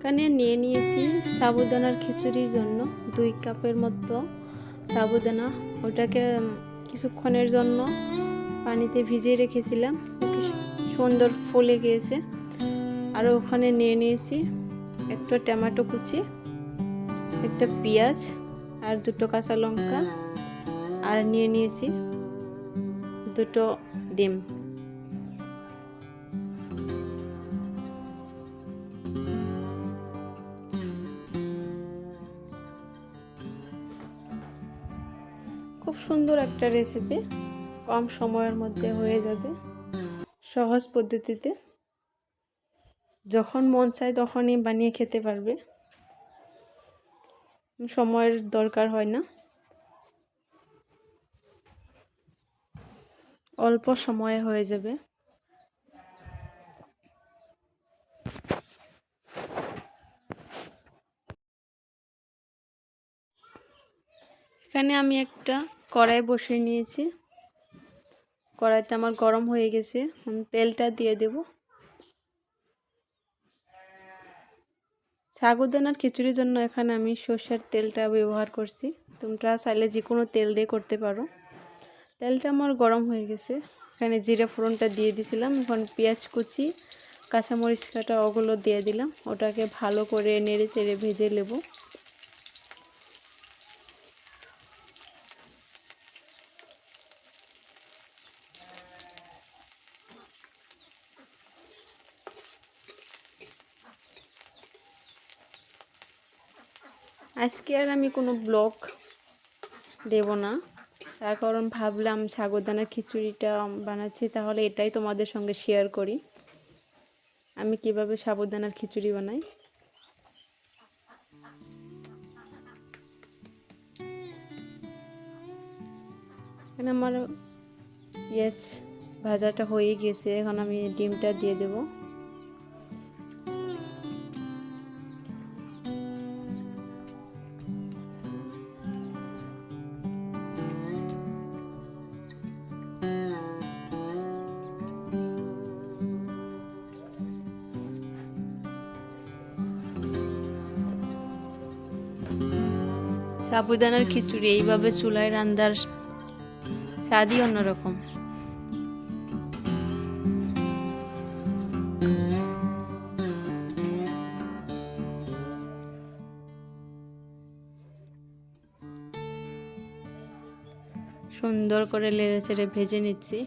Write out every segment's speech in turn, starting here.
এখানে নিয়ে নিয়েছি সাবুদানার খিচুড়ির জন্য, দুই কাপের মতো সাবুদানা। ওটাকে কিছুক্ষণের জন্য পানিতে ভিজিয়ে রেখেছিলাম সুন্দর ফুলে গিয়েছে। আর ওখানে নিয়ে নিয়েছি একটা টমেটো কুচি, একটা পেঁয়াজ আর দুটো কাঁচা লঙ্কা। আর নিয়ে নিয়েছি দুটো ডিম। খুব সুন্দর একটা রেসিপি কম সময়ের মধ্যে হয়ে যাবে। সহজ পদ্ধতিতে। যখন মন চায় তখনই বানিয়ে খেতে পারবে। সময়ের দরকার হয় না। অল্প সময়ে হয়ে যাবে। এখানে আমি একটা কড়াই বসিয়ে নিয়েছি। কড়াইটা আমার গরম হয়ে গেছে, আমি তেলটা দিয়ে দেব। সাগুদানার খিচুড়ির জন্য এখানে আমি সর্ষের তেলটা ব্যবহার করছি। তোমরা চাইলে যে কোনো তেল দিয়ে করতে পারো। তেলটা আমার গরম হয়ে গেছে। এখানে জিরে ফোড়নটা দিয়ে দিয়েছিলাম এখন পেঁয়াজ কুচি কাঁচামরিচ ওগুলো দিয়ে দিলাম। ওটাকে ভালো করে নেড়ে চেড়ে ভেজে নেব। আজকে আর আমি কোনো ব্লগ দেব না। তার কারণ ভাবলাম সাগরদানার খিচুড়িটা বানাচ্ছি, তাহলে এটাই তোমাদের সঙ্গে শেয়ার করি। আমি কীভাবে সাবুদানার খিচুড়ি বানাই। এখানে আমার ইয়েস ভাজাটা হয়ে গেছে। এখন আমি ডিমটা দিয়ে দেবো। সাবুদানার খিচুড়ি, এইভাবে চুলায় রান্নার স্বাদই অন্যরকম। সুন্দর করে লেড়ে চেড়ে ভেজে নিচ্ছি।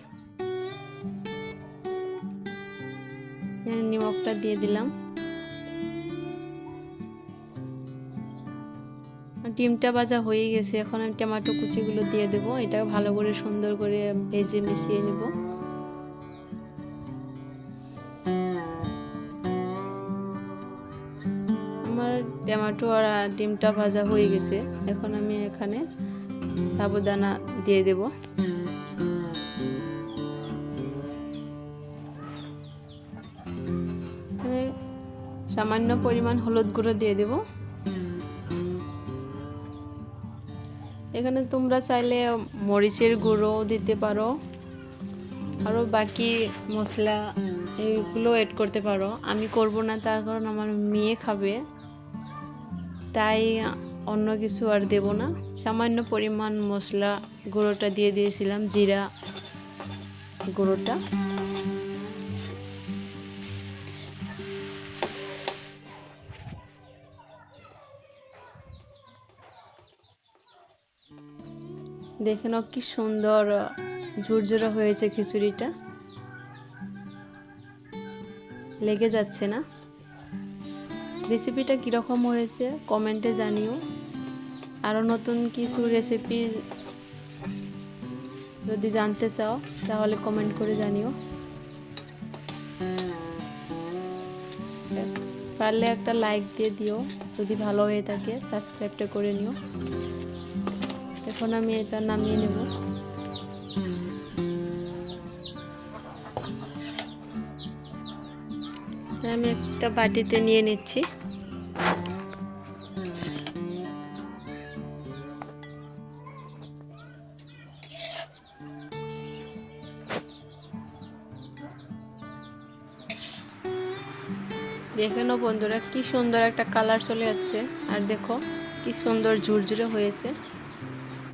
নিমকটা দিয়ে দিলাম। ডিমটা ভাজা হয়ে গেছে, এখন আমি টমেটো কুচিগুলো দিয়ে দেব। এটা ভালো করে সুন্দর করে ভেজে মিশিয়ে নেব। আমার টমেটো আর ডিমটা ভাজা হয়ে গেছে। এখন আমি এখানে সাবুদানা দিয়ে দেব। সামান্য পরিমাণ হলুদ গুঁড়ো দিয়ে দেবো। এখানে তোমরা চাইলে মরিচের গুঁড়ো দিতে পারো। আরও বাকি মশলা এইগুলো এড করতে পারো। আমি করব না, তার কারণ আমার মেয়ে খাবে। তাই অন্য কিছু আর দেব না। সামান্য পরিমাণ মশলা গুঁড়োটা দিয়ে দিয়েছিলাম, জিরা গুঁড়োটা। দেখে নাও কি সুন্দর ঝুরঝুরে হয়েছে খিচুড়িটা। লেগে যাচ্ছে না? রেসিপিটা কীরকম হয়েছে কমেন্টে জানিও। আরও নতুন কিছু রেসিপি যদি জানতে চাও, তাহলে কমেন্ট করে জানিও। পারলে একটা লাইক দিয়ে দিও, যদি ভালো হয়ে থাকে, সাবস্ক্রাইবটা করে নিও। এখন আমি এটা নামিয়ে নেব। আমি একটা বাটিতে নিয়ে নিচ্ছি। দেখে নাও বন্ধুরা, কি সুন্দর একটা কালার চলে যাচ্ছে। আর দেখো, কি সুন্দর ঝুরঝুরে হয়েছে।